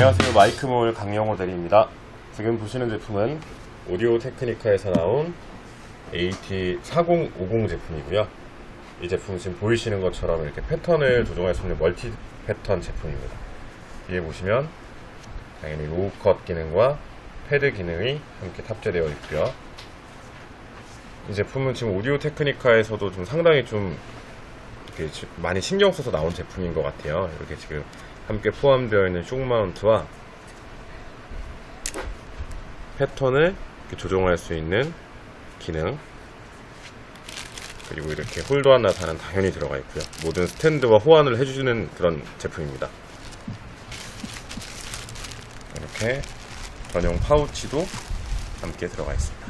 안녕하세요. 마이크몰 강영호 대리입니다. 지금 보시는 제품은 오디오 테크니카에서 나온 AT4050 제품이고요. 이 제품은 지금 보이시는 것처럼 이렇게 패턴을 조정할 수 있는 멀티 패턴 제품입니다. 뒤에 보시면 당연히 로우 컷 기능과 패드 기능이 함께 탑재되어 있고요. 이 제품은 지금 오디오 테크니카에서도 좀 상당히 좀 많이 신경 써서 나온 제품인 것 같아요. 이렇게 지금 함께 포함되어 있는 쇼 마운트와 패턴을 조정할 수 있는 기능 그리고 이렇게 홀더 하나 다는 당연히 들어가 있고요. 모든 스탠드와 호환을 해주는 그런 제품입니다. 이렇게 전용 파우치도 함께 들어가 있습니다.